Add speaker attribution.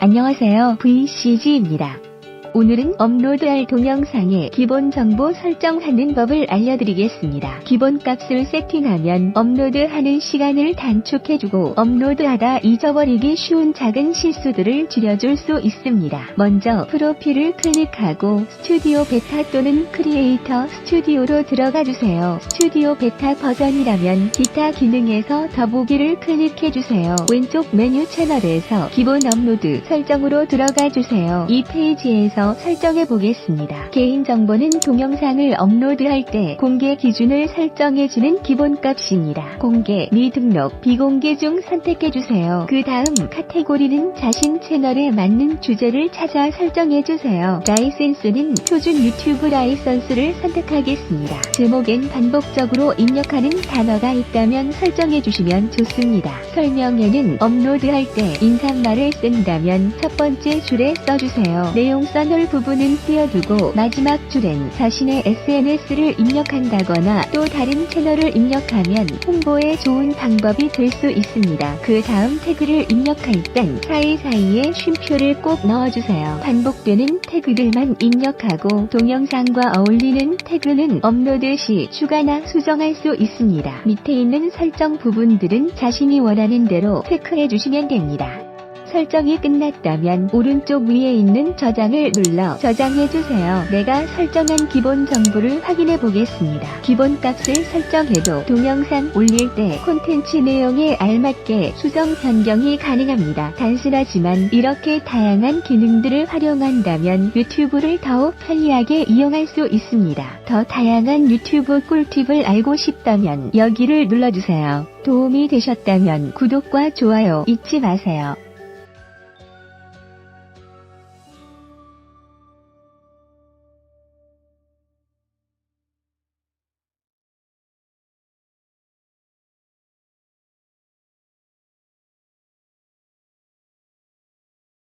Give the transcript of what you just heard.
Speaker 1: 안녕하세요. VCG입니다. 오늘은 업로드할 동영상의 기본 정보 설정하는 법을 알려드리겠습니다. 기본 값을 세팅하면 업로드하는 시간을 단축해주고 업로드하다 잊어버리기 쉬운 작은 실수들을 줄여줄 수 있습니다. 먼저 프로필을 클릭하고 스튜디오 베타 또는 크리에이터 스튜디오로 들어가주세요. 스튜디오 베타 버전이라면 기타 기능에서 더보기를 클릭해주세요. 왼쪽 메뉴 채널에서 기본 업로드 설정으로 들어가주세요. 이 페이지에서 설정해 보겠습니다. 개인정보는 동영상을 업로드할 때 공개 기준을 설정해주는 기본값입니다. 공개, 미 등록, 비공개 중 선택해주세요. 그 다음 카테고리는 자신 채널에 맞는 주제를 찾아 설정해주세요. 라이센스는 표준 유튜브 라이선스를 선택하겠습니다. 제목엔 반복적으로 입력하는 단어가 있다면 설정해주시면 좋습니다. 설명에는 업로드할 때 인사말을 쓴다면 첫 번째 줄에 써주세요. 내용 써 놓을 부분은 띄워두고 마지막 줄엔 자신의 SNS를 입력한다거나 또 다른 채널을 입력하면 홍보에 좋은 방법이 될 수 있습니다. 그 다음 태그를 입력할 땐 사이사이에 쉼표를 꼭 넣어주세요. 반복되는 태그들만 입력하고 동영상과 어울리는 태그는 업로드 시 추가나 수정할 수 있습니다. 밑에 있는 설정 부분들은 자신이 원하는 대로 체크해 주시면 됩니다. 설정이 끝났다면 오른쪽 위에 있는 저장을 눌러 저장해주세요. 내가 설정한 기본 정보를 확인해 보겠습니다. 기본 값을 설정해도 동영상 올릴 때 콘텐츠 내용에 알맞게 수정 변경이 가능합니다. 단순하지만 이렇게 다양한 기능들을 활용한다면 유튜브를 더욱 편리하게 이용할 수 있습니다. 더 다양한 유튜브 꿀팁을 알고 싶다면 여기를 눌러주세요. 도움이 되셨다면 구독과 좋아요 잊지 마세요.